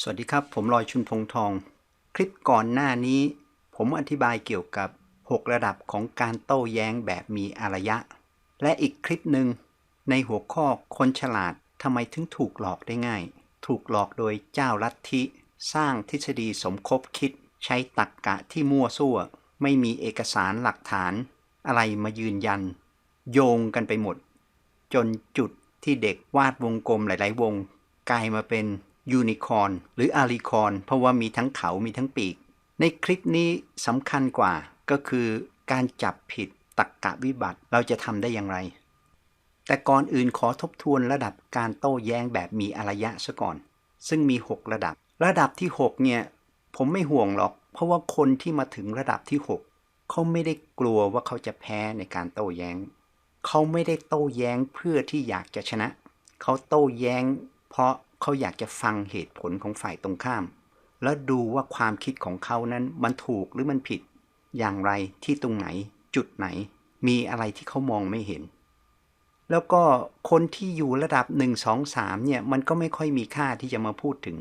สวัสดีครับ ผมลอยชุนพงทอง คลิปก่อนหน้านี้ ผมอธิบายเกี่ยวกับ 6 ระดับของการโต้แย้งแบบมีอารยะ และอีกคลิปหนึ่งในหัวข้อคนฉลาดทำไมถึงถูกหลอกได้ง่าย ถูกหลอกโดยเจ้าลัทธิ สร้างทฤษฎีสมคบคิด ใช้ตรกกะที่มั่วซั่ว ไม่มีเอกสารหลักฐาน อะไรมายืนยัน โยงกันไปหมด จนจุดที่เด็กวาดวงกลมหลาย ๆ วง กลายมาเป็น ยูนิคอร์นหรืออาริคอร์นเพราะว่ามีทั้งเขามีทั้งปีก ในคลิปนี้สำคัญกว่าก็คือการจับผิดตรรกะวิบัติเราจะทำได้อย่างไร แต่ก่อนอื่นขอทบทวนระดับการโต้แย้งแบบมีอารยะซะก่อน ซึ่งมี 6 ระดับ ระดับที่ 6 เนี่ย ผมไม่ห่วงหรอก เพราะว่าคนที่มาถึงระดับที่ 6 เขาไม่ได้กลัวว่าเขาจะแพ้ในการโต้แย้ง เขาไม่ได้โต้แย้งเพื่อที่อยากจะชนะ เขาโต้แย้ง เพราะ เขาอยากจะฟังเหตุผลของฝ่ายตรงข้าม แล้วดูว่าความคิดของเขานั้นมันถูกหรือมันผิด อย่างไรที่ตรงไหน จุดไหน มีอะไรที่เขามองไม่เห็น แล้วก็คนที่อยู่ระดับ 1 2 3เนี่ยมันก็ไม่ค่อยมีค่าที่จะมาพูดถึง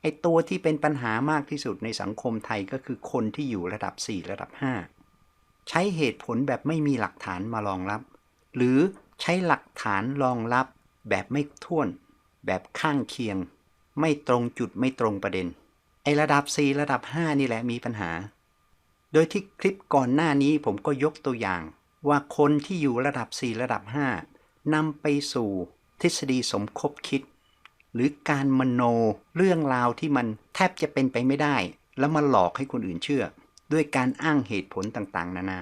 ไอ้ตัวที่เป็นปัญหามากที่สุดในสังคมไทยก็คือคนที่อยู่ระดับ 4 ระดับ 5 ใช้เหตุผลแบบไม่มีหลักฐานมารองรับ หรือใช้หลักฐานรองรับแบบไม่ท่วน แบบข้างเคียง ไม่ตรงจุดไม่ตรงประเด็น ไอระดับ 4 ระดับ 5 นี่แหละมีปัญหา โดยที่คลิปก่อนหน้านี้ผมก็ยกตัวอย่าง ว่าคนที่อยู่ระดับ 4 ระดับ 5นำไปสู่ทฤษฎีสมคบคิด หรือการมโนเรื่องราวที่มันแทบจะเป็นไปไม่ได้ แล้วมาหลอกให้คนอื่นเชื่อ ด้วยการอ้างเหตุผลต่างๆ นานา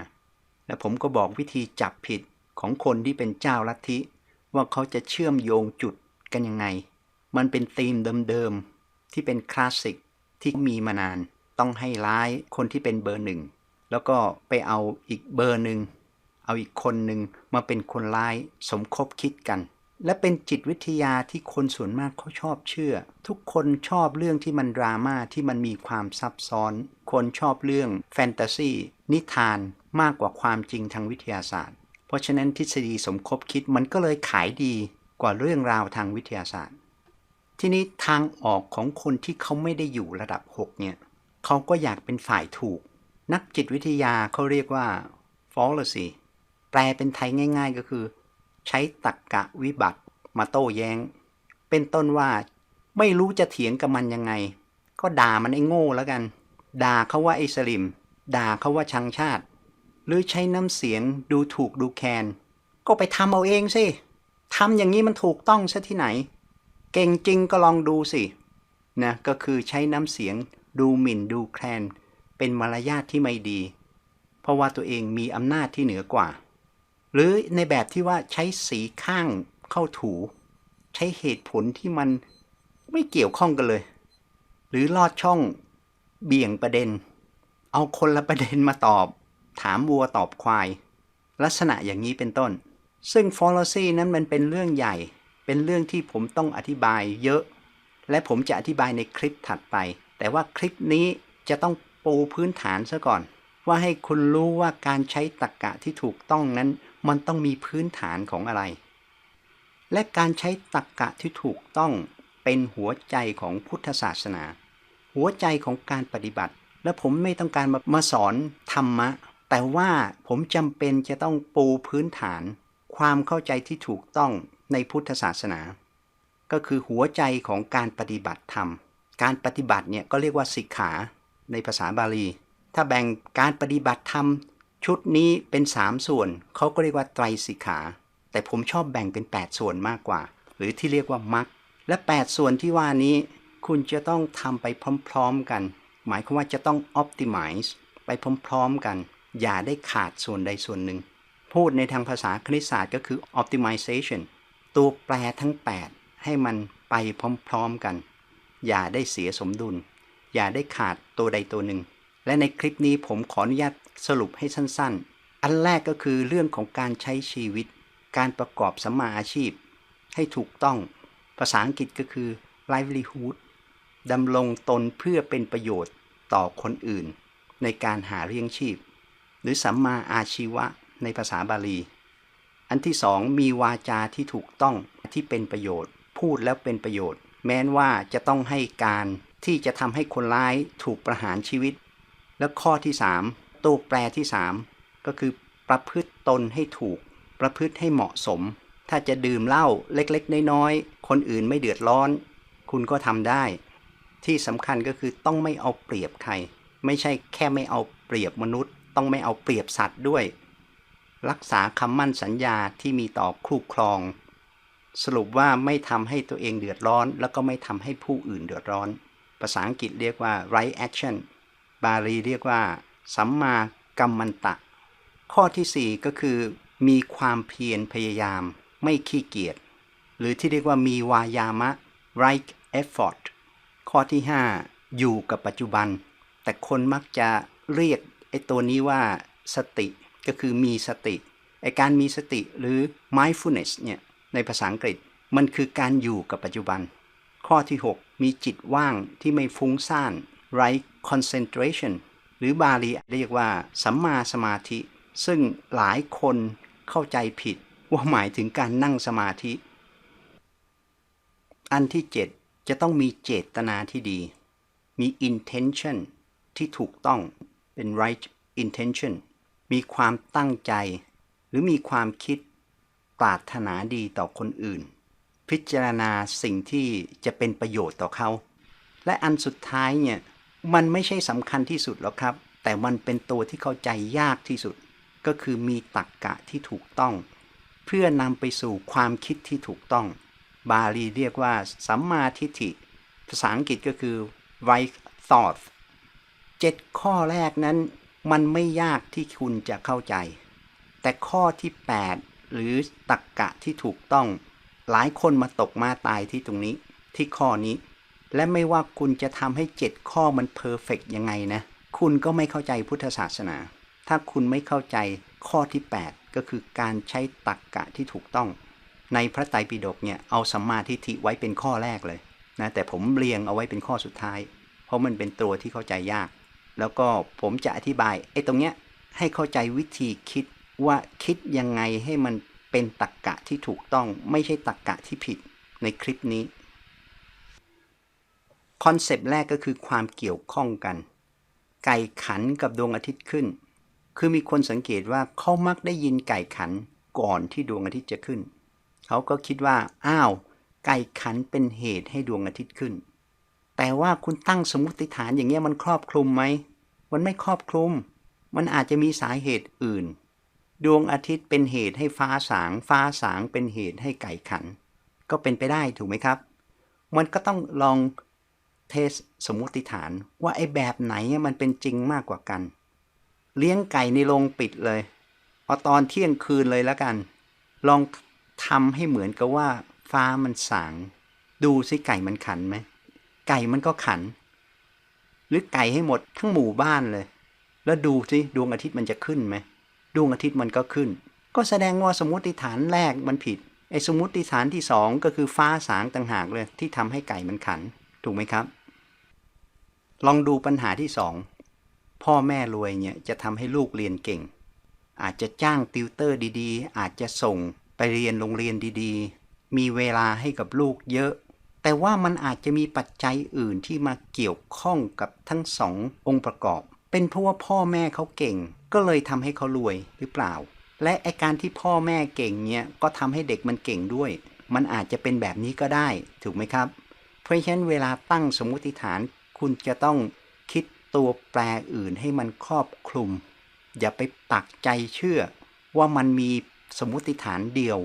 และผมก็บอกวิธีจับผิดของคนที่เป็นเจ้าลัทธิว่าเขาจะเชื่อมโยงจุด กันยังไง มันเป็นธีมเดิมๆ ที่เป็นคลาสสิกที่มีมานาน ต้องให้ร้ายคนที่เป็นเบอร์หนึ่ง แล้วก็ไปเอาอีกเบอร์หนึ่ง เอาอีกคนหนึ่งมาเป็นคนร้ายสมคบคิดกัน และเป็นจิตวิทยาที่คนส่วนมากเขาชอบเชื่อ ทุกคนชอบเรื่องที่มันดราม่าที่มันมีความซับซ้อน คนชอบเรื่องแฟนตาซีนิทานมากกว่าความจริงทางวิทยาศาสตร์ เพราะฉะนั้นทฤษฎีสมคบคิดมันก็เลยขายดี กว่าเรื่องราวทางวิทยาศาสตร์ ทีนี้ทางออกของคนที่เขาไม่ได้อยู่ระดับ 6 เนี่ยเขาก็อยากเป็นฝ่ายถูก นักจิตวิทยาเขาเรียกว่า fallacy แปลเป็นไทยง่าย ๆ ก็คือ ใช้ตรรกกะวิบัติมาโต้แย้ง เป็นต้นว่าไม่รู้จะเถียงกับมันยังไง ก็ด่ามันไอ้โง่แล้วกัน ด่าเขาว่าไอ้สลิม ด่าเขาว่าชังชาติ หรือใช้น้ำเสียงดูถูกดูแคลนก็ไปทำเอาเองสิ ทำอย่างนี้มันถูกต้องซะที่ไหน เก่งจริงก็ลองดูสินะก็คือใช้น้ำเสียงดูหมิ่นดูแคลน เป็นมารยาทที่ไม่ดี เพราะว่าตัวเองมีอำนาจที่เหนือกว่า หรือในแบบที่ว่าใช้สีข้างเข้าถู ใช้เหตุผลที่มันไม่เกี่ยวข้องกันเลย หรือลอดช่องเบี่ยงประเด็น เอาคนละประเด็นมาตอบ ถามวัวตอบควาย ลักษณะอย่างนี้เป็นต้น ซึ่ง fallacy นั้นมันเป็นเรื่องใหญ่ เป็นเรื่องที่ผมต้องอธิบายเยอะ และผมจะอธิบายในคลิปถัดไป แต่ว่าคลิปนี้จะต้องปูพื้นฐานซะก่อน ว่าให้คุณรู้ว่าการใช้ตรรกกะที่ถูกต้องนั้น มันต้องมีพื้นฐานของอะไร และการใช้ตรรกกะที่ถูกต้องเป็นหัวใจของพุทธศาสนา หัวใจของการปฏิบัติ และผมไม่ต้องการมามาสอนธรรมะ แต่ว่าผมจำเป็นจะต้องปูพื้นฐาน ความเข้าใจที่ถูกต้องในพุทธศาสนา ก็คือหัวใจของการปฏิบัติธรรม การปฏิบัติเนี่ยก็เรียกว่าสิกขาในภาษาบาลี ถ้าแบ่งการปฏิบัติธรรมชุดนี้เป็น 3 ส่วนเขาก็เรียกว่าไตรสิกขา แต่ผมชอบแบ่งเป็น 8 ส่วนมากกว่า หรือที่เรียกว่ามรรคและ 8 ส่วนที่ว่านี้ คุณจะต้องทำไปพร้อมๆกัน หมายความว่าจะต้อง optimize ไปพร้อมๆกัน อย่าได้ขาดส่วนใดส่วนหนึ่ง พูดในทางภาษาคณิตศาสตร์ก็คือ optimization ตัวแปรทั้ง 8 ให้มันไปพร้อมๆกัน อย่าได้เสียสมดุล อย่าได้ขาดตัวใดตัวหนึ่ง และในคลิปนี้ผมขออนุญาตสรุปให้สั้นๆ อันแรกก็คือเรื่องของการใช้ชีวิต การประกอบสัมมาอาชีพ ให้ถูกต้อง ภาษาอังกฤษก็คือ livelihood ดำรงตนเพื่อเป็นประโยชน์ต่อคนอื่น ในการหาเลี้ยงชีพ หรือสัมมาอาชีวะ ในภาษาบาลี อันที่สองมีวาจาที่ถูกต้องที่เป็นประโยชน์ พูดแล้วเป็นประโยชน์ แม้นว่าจะต้องให้การที่จะทำให้คนร้ายถูกประหารชีวิต และข้อที่3ตัวแปรที่3ก็คือประพฤติตนให้ถูก ประพฤติให้เหมาะสม ถ้าจะดื่มเหล้าเล็กๆ น้อยๆ คนอื่นไม่เดือดร้อน คุณก็ทำได้ ที่สำคัญก็คือต้องไม่เอาเปรียบใคร ไม่ใช่แค่ไม่เอาเปรียบมนุษย์ ต้องไม่เอาเปรียบสัตว์ด้วย รักษาคำมั่นสัญญาที่มีต่อคู่ครอง สรุปว่าไม่ทำให้ตัวเองเดือดร้อน แล้วก็ไม่ทำให้ผู้อื่นเดือดร้อน ภาษาอังกฤษเรียกว่า right action บาลีเรียกว่า สัมมากัมมันตะ ข้อที่ 4 ก็คือ มีความเพียรพยายาม ไม่ขี้เกียจ หรือที่เรียกว่ามีวายามะ right effort ข้อที่ 5 อยู่กับปัจจุบัน แต่คนมักจะเรียกไอ้ตัวนี้ว่าสติ ก็คือมีสติไอการมีสติหรือ mindfulness เนี่ยในภาษาอังกฤษมันคือการอยู่กับปัจจุบัน ข้อที่ 6 มีจิตว่างที่ไม่ฟุ้งซ่าน right concentration หรือบาลีเรียกว่า สัมมาสมาธิ ซึ่งหลายคนเข้าใจผิดว่าหมายถึงการนั่งสมาธิ อันที่ 7 จะต้องมีเจตนาที่ดี มี intention ที่ถูกต้องเป็น right intention มีความตั้งใจ หรือมีความคิดปรารถนาดีต่อคนอื่น พิจารณาสิ่งที่จะเป็นประโยชน์ต่อเขา และอันสุดท้ายเนี่ยมันไม่ใช่สำคัญที่สุดหรอกครับ แต่มันเป็นตัวที่เข้าใจยากที่สุด ก็คือมีตรรกกะที่ถูกต้อง เพื่อนำไปสู่ความคิดที่ถูกต้อง บาลีเรียกว่าสัมมาทิฏฐิ ภาษาอังกฤษก็คือ right thought เจ็ดข้อแรกนั้น มันไม่ยากที่คุณจะเข้าใจ แต่ข้อที่ 8 หรือตรกกะที่ถูกต้อง หลายคนมาตกมาตายที่ตรงนี้ ที่ข้อนี้ และไม่ว่าคุณจะทำให้ 7 ข้อมันเพอร์เฟกยังไงนะ คุณก็ไม่เข้าใจพุทธศาสนา ถ้าคุณไม่เข้าใจข้อที่ 8 ก็คือการใช้ตรกกะที่ถูกต้อง ในพระไตรปิฎกเนี่ยเอาสัมมาทิฏฐิไว้เป็นข้อแรกเลยนะแต่ผมเรียงเอาไว้เป็นข้อสุดท้าย เพราะมันเป็นตัวที่เข้าใจยาก แล้วก็ผมจะอธิบายไอ้ตรงเนี้ยให้เข้าใจวิธีคิดว่าคิดยังไงให้มันเป็นตรกกะที่ถูกต้องไม่ใช่ตรกกะที่ผิดในคลิปนี้คอนเซปต์แรกก็คือความเกี่ยวข้องกัน ไก่ขันกับดวงอาทิตย์ขึ้น คือมีคนสังเกตว่าเขามักได้ยินไก่ขันก่อนที่ดวงอาทิตย์จะขึ้น เขาก็คิดว่า อ้าว ไก่ขันเป็นเหตุให้ดวงอาทิตย์ขึ้น แต่ว่าคุณตั้งสมมติฐานอย่างเงี้ยมันครอบคลุมไหม มันไม่ครอบคลุม มันอาจจะมีสาเหตุอื่น ดวงอาทิตย์เป็นเหตุให้ฟ้าสาง ฟ้าสางเป็นเหตุให้ไก่ขัน ก็เป็นไปได้ถูกไหมครับ มันก็ต้องลองเทสสมมติฐานว่าไอ้แบบไหนมันเป็นจริงมากกว่ากัน เลี้ยงไก่ในโรงปิดเลยเอาตอนเที่ยงคืนเลยแล้วกัน ลองทำให้เหมือนกับว่า ฟ้ามันสาง ดูสิไก่มันขันไหม ไก่มันก็ขัน หรือไก่ให้หมดทั้งหมู่บ้านเลย แล้วดูสิดวงอาทิตย์มันจะขึ้นไหมดวงอาทิตย์มันก็ขึ้น ก็แสดงว่าสมมติฐานแรกมันผิดไอ้สมมติฐานที่สองก็คือฟ้าสางต่างหากเลยที่ทำให้ไก่มันขัน ถูกไหมครับ ลองดูปัญหาที่สองพ่อแม่รวยเนี่ยจะทำให้ลูกเรียนเก่ง อาจจะจ้างติวเตอร์ดีๆ อาจจะส่งไปเรียนโรงเรียนดีๆ มีเวลาให้กับลูกเยอะ แต่ว่ามันอาจจะมีปัจจัยอื่นที่มาเกี่ยวข้องกับทั้งสององค์ประกอบ เป็นเพราะว่าพ่อแม่เขาเก่ง ก็เลยทำให้เขารวยหรือเปล่า และไอการที่พ่อแม่เก่งเนี่ยก็ทำให้เด็กมันเก่งด้วย มันอาจจะเป็นแบบนี้ก็ได้ ถูกไหมครับ เพราะฉะนั้นเวลาตั้งสมมติฐาน คุณจะต้องคิดตัวแปรอื่นให้มันครอบคลุม อย่าไปปักใจเชื่อ ว่ามันมีสมมติฐานเดียว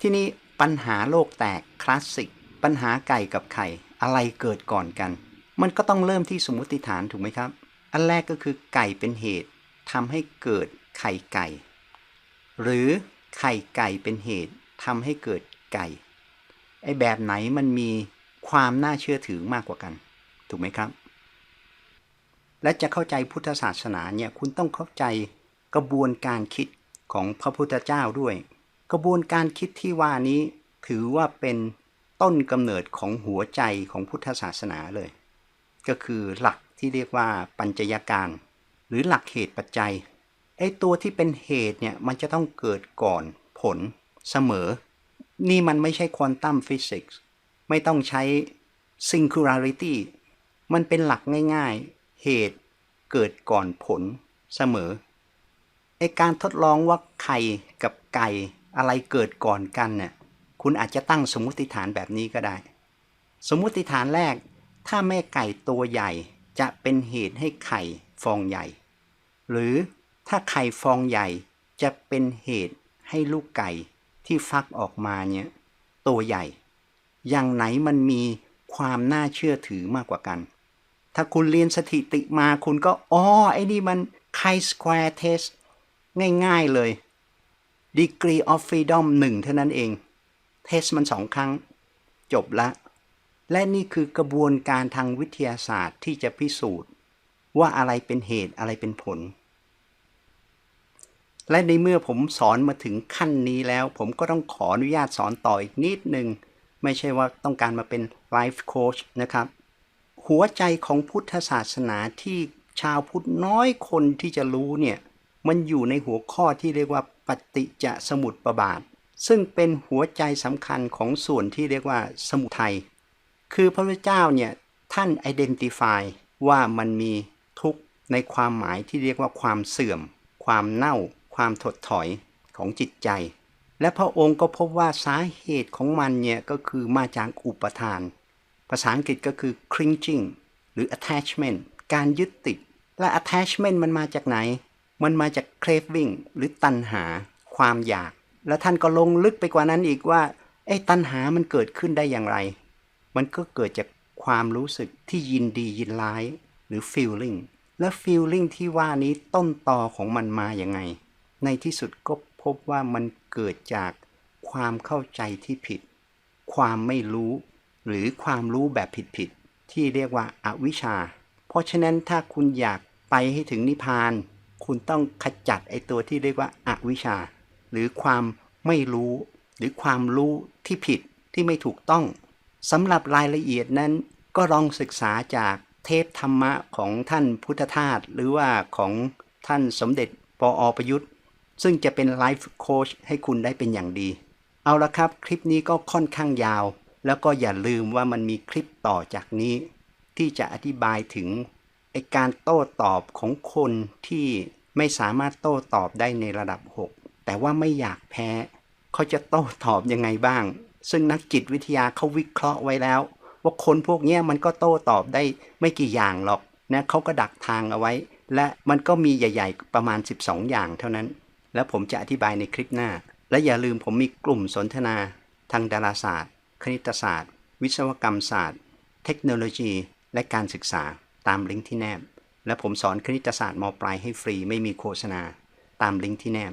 ที่นี้ปัญหาโลกแตกคลาสสิก ปัญหาไก่กับไข่อะไรเกิดก่อนกัน มันก็ต้องเริ่มที่สมมติฐานถูกไหมครับ อันแรกก็คือไก่เป็นเหตุทำให้เกิดไข่ไก่ หรือไข่ไก่เป็นเหตุทำให้เกิดไก่ไอ้แบบไหนมันมีความน่าเชื่อถือมากกว่ากัน ถูกไหมครับ และจะเข้าใจพุทธศาสนาเนี่ยคุณต้องเข้าใจกระบวนการคิดของพระพุทธเจ้าด้วย กระบวนการคิดที่ว่านี้ถือว่าเป็น ต้นกำเนิดของหัวใจของพุทธศาสนาเลย ก็คือหลักที่เรียกว่าปัญจยการ หรือหลักเหตุปัจจัยไอ้ตัวที่เป็นเหตุเนี่ยมันจะต้องเกิดก่อนผลเสมอ นี่มันไม่ใช่ควอนตัมฟิสิกส์ไม่ต้องใช้ singularity มันเป็นหลักง่ายๆ เหตุเกิดก่อนผลเสมอไอการทดลองว่าไข่กับไก่อะไรเกิดก่อนกันเนี่ย คุณอาจจะตั้งสมมติฐานแบบนี้ก็ได้ สมมติฐานแรก ถ้าแม่ไก่ตัวใหญ่จะเป็นเหตุให้ไข่ฟองใหญ่ หรือถ้าไข่ฟองใหญ่จะเป็นเหตุให้ลูกไก่ที่ฟักออกมาเนี่ยตัวใหญ่ อย่างไหนมันมีความน่าเชื่อถือมากกว่ากัน ถ้าคุณเรียนสถิติมาคุณก็อ๋อไอ้นี่มัน chi square test ง่ายๆเลย degree of freedom หนึ่งเท่านั้นเอง เทสมันสองครั้ง จบละ และนี่คือกระบวนการทางวิทยาศาสตร์ที่จะพิสูจน์ ว่าอะไรเป็นเหตุอะไรเป็นผล และในเมื่อผมสอนมาถึงขั้นนี้แล้ว ผมก็ต้องขออนุญาตสอนต่ออีกนิดนึง ไม่ใช่ว่าต้องการมาเป็นไลฟ์โค้ชนะครับ หัวใจของพุทธศาสนาที่ชาวพุทธน้อยคนที่จะรู้เนี่ย มันอยู่ในหัวข้อที่เรียกว่าปฏิจจสมุปบาท ซึ่งเป็นหัวใจสำคัญของส่วนที่เรียกว่าสมุทัย คือพระพุทธเจ้าเนี่ยท่าน identify ว่ามันมีทุกข์ในความหมายที่เรียกว่าความเสื่อม ความเน่า ความถดถอยของจิตใจ และพระองค์ก็พบว่าสาเหตุของมันเนี่ยก็คือมาจากอุปทาน ภาษาอังกฤษก็คือ cringing หรือ attachment การยึดติด และ attachment มันมาจากไหน มันมาจาก craving หรือตัณหา ความอยาก และท่านก็ลงลึกไปกว่านั้นอีกว่าไอ้ตัณหามันเกิดขึ้นได้อย่างไร มันก็เกิดจากความรู้สึกที่ยินดียินร้าย หรือ feeling และ feeling ที่ว่านี้ต้นตอของมันมาอย่างไง ในที่สุดก็พบว่ามันเกิดจากความเข้าใจที่ผิด ความไม่รู้ หรือความรู้แบบผิดๆที่เรียกว่าอาวิชชา เพราะฉะนั้นถ้าคุณอยากไปให้ถึงนิพพาน คุณต้องขจัดไอตัวที่เรียกว่าอาวิชชา หรือความไม่รู้ หรือความรู้ที่ผิดที่ไม่ถูกต้องสำหรับรายละเอียดนั้นก็ลองศึกษาจากเทพธรรมะของท่านพุทธทาสหรือว่าของท่านสมเด็จปออประยุทธ์ ซึ่งจะเป็นไลฟ์โค้ชให้คุณได้เป็นอย่างดี เอาละครับ คลิปนี้ก็ค่อนข้างยาว แล้วก็อย่าลืมว่ามันมีคลิปต่อจากนี้ ที่จะอธิบายถึงไอการโต้ตอบของคนที่ไม่สามารถโต้ตอบได้ในระดับ 6 แต่ว่าไม่อยากแพ้ เขาจะโต้ตอบยังไงบ้าง ซึ่งนักจิตวิทยาเขาวิเคราะห์ไว้แล้ว ว่าคนพวกนี้มันก็โต้ตอบได้ไม่กี่อย่างหรอกนะเขาก็ดักทางเอาไว้ และมันก็มีใหญ่ ๆ ประมาณ 12 อย่างเท่านั้น แล้วผมจะอธิบายในคลิปหน้า และอย่าลืมผมมีกลุ่มสนทนา ทางดาราศาสตร์ คณิตศาสตร์ วิศวกรรมศาสตร์ เทคโนโลยี และการศึกษาตามลิงก์ที่แนบ และผมสอนคณิตศาสตร์มปลายให้ฟรีไม่มีโฆษณา ตามลิงก์ที่แนบ